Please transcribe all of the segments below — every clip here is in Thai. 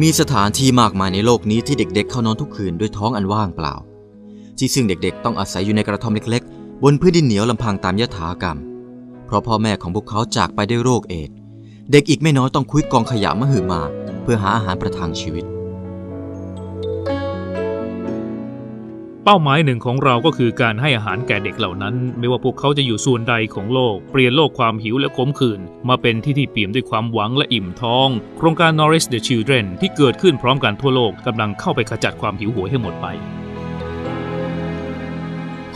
มีสถานที่มากมายในโลกนี้ที่เด็กๆเข้านอนทุกคืนด้วยท้องอันว่างเปล่า ที่ซึ่งเด็กๆ ต้องอาศัยอยู่ในกระท่อมเล็กๆ บนพื้นดินเหนียวลำพังตามยถากรรม เพราะพ่อแม่ของพวกเขาจากไปด้วยโรคเอดเด็กอีกไม่น้อยต้องคุยกองขยะมหึมา เพื่อหาอาหารประทังชีวิต เป้าหมายหนึ่งของเราก็คือการให้อาหารแก่เด็กเหล่านั้น ไม่ว่าพวกเขาจะอยู่ส่วนใดของโลก เปลี่ยนโลกความหิวและขมขื่นมาเป็นที่ที่เปี่ยมด้วยความหวังและอิ่มท้อง โครงการ Nourish the Children ที่เกิดขึ้นพร้อมกันทั่วโลกกำลังเข้าไปขจัดความหิวโหยให้หมดไป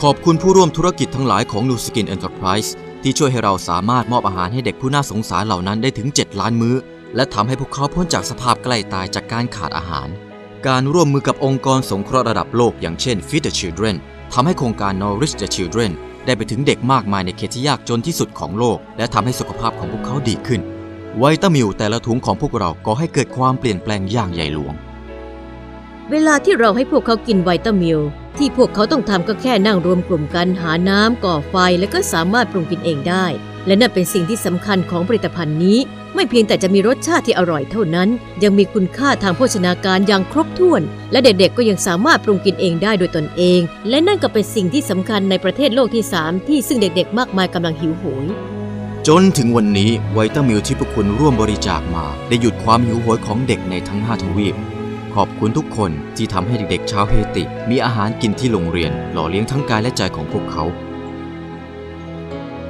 ขอบคุณผู้ร่วมธุรกิจทั้งหลายของ New Skin Enterprise ที่ช่วยให้เราสามารถมอบอาหารให้เด็กผู้น่าสงสารเหล่านั้นได้ถึง 7 ล้านมื้อ และทำให้พวกเขาพ้นจากสภาพใกล้ตายจากการขาดอาหาร การร่วมมือกับองค์กรสงเคราะห์ระดับโลกอย่างเช่น Feed the Children ทำให้โครงการ Nourish the Children ได้ไปถึงเด็กมากมายในเขตที่ยากจนที่สุดของโลก และทำให้สุขภาพของพวกเขาดีขึ้นไวตามิลแต่ละถุงของพวกเราก็ให้เกิดความเปลี่ยนแปลงอย่างใหญ่หลวง เวลาที่เราให้พวกเขากินไวตามิลที่พวกเขาต้องทำก็แค่นั่งรวมกลุ่มกันหาน้ำก่อไฟ และก็สามารถปรุงกินเองได้ และนั่นเป็นสิ่งที่สำคัญของผลิตภัณฑ์นี้ ไม่เพียงแต่จะมีรสชาติที่อร่อยเท่านั้น ยังมีคุณค่าทางโภชนาการอย่างครบถ้วน และเด็กๆก็ยังสามารถปรุงกินเองได้โดยตนเอง และนั่นก็เป็นสิ่งที่สำคัญในประเทศโลกที่ 3 ที่ซึ่งเด็กๆ มากมายกำลังหิวโหยจนถึงวันนี้ไวต้ามิลที่พวกคุณร่วมบริจาคมา ได้หยุดความหิวโหยของเด็กในทั้ง 5 ทวีป ขอบคุณทุกคนที่ทำให้เด็กๆชาวเฮติ มีอาหารกินที่โรงเรียน หล่อเลี้ยงทั้งกายและใจของพวกเขา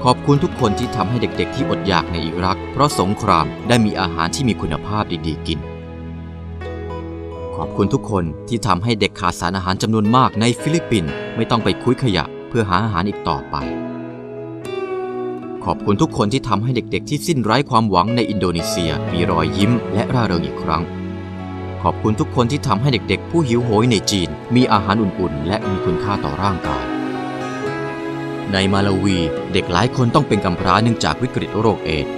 ขอบคุณทุกคนที่ทำให้เด็กๆ ที่อดอยากในอิรัก เพราะสงครามได้มีอาหารที่มีคุณภาพดีๆกิน ขอบคุณทุกคนที่ทำให้เด็กขาดสารอาหารจำนวนมากในฟิลิปปินส์ไม่ต้องไปคุยขยะเพื่อหาอาหารอีกต่อไป ขอบคุณทุกคนที่ทำให้เด็กๆ ที่สิ้นไร้ความหวังในอินโดนีเซีย มีรอยยิ้มและร่าเริงอีกครั้ง ขอบคุณทุกคนที่ทำให้เด็กๆ ผู้หิวโหยในจีน มีอาหารอุ่นๆ และมีคุณค่าต่อร่างกาย ในมาลาวีเด็กหลายคนต้องเป็นกำพร้าเนื่องจากวิกฤตโรคเอดส์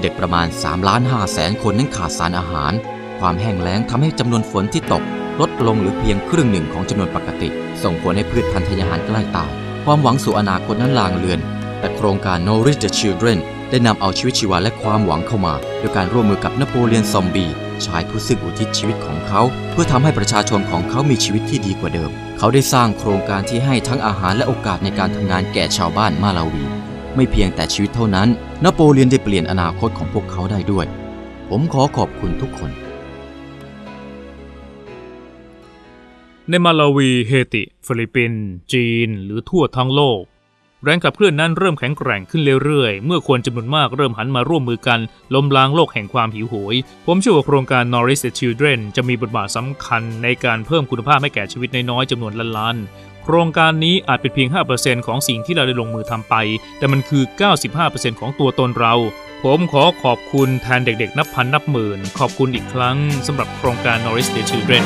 เด็กประมาณ3ล้าน5แสนคนนั้นขาดสารอาหาร ความแห้งแล้งทำให้จำนวนฝนที่ตก ลดลงหรือเพียงครึ่งหนึ่งของจำนวนปกติ ส่งผลให้พืชพันธุ์ธัญญาหารใกล้ตาย ความหวังสู่อนาคตนั้นลางเลือน แต่โครงการ Nourish the Children ได้นำเอาชีวิตชีวาและความหวังเข้ามาด้วยการร่วมมือกับนโปเลียนซอมบีชายผู้ซึ่งอุทิศชีวิตของเขา เพื่อทำให้ประชาชนของเขามีชีวิตที่ดีกว่าเดิม เขาได้สร้างโครงการที่ให้ทั้งอาหารและโอกาสในการทำงานแก่ชาวบ้านมาลาวี ไม่เพียงแต่ชีวิตเท่านั้น นโปเลียนได้เปลี่ยนอนาคตของพวกเขาได้ด้วย ผมขอขอบคุณทุกคน ในมาลาวี เฮติ ฟิลิปปินส์จีน หรือทั่วทั้งโลก แรงขับเคลื่อนนั้นเริ่มแข็งแกร่งขึ้นเรื่อยๆ เมื่อคนจำนวนมากเริ่มหันมาร่วมมือกันล้มล้างโลกแห่งความหิวโหย ผมเชื่อว่าโครงการ Nourish the Children จะมีบทบาทสำคัญในการเพิ่มคุณภาพให้แก่ชีวิตน้อยๆจำนวนล้านๆ โครงการนี้อาจเป็นเพียง 5%ของสิ่งที่เราได้ลงมือทำไป แต่มันคือ 95%ของตัวตนเรา ผมขอขอบคุณแทนเด็กๆ นับพันนับหมื่น ขอบคุณอีกครั้งสำหรับโครงการ Nourish the Children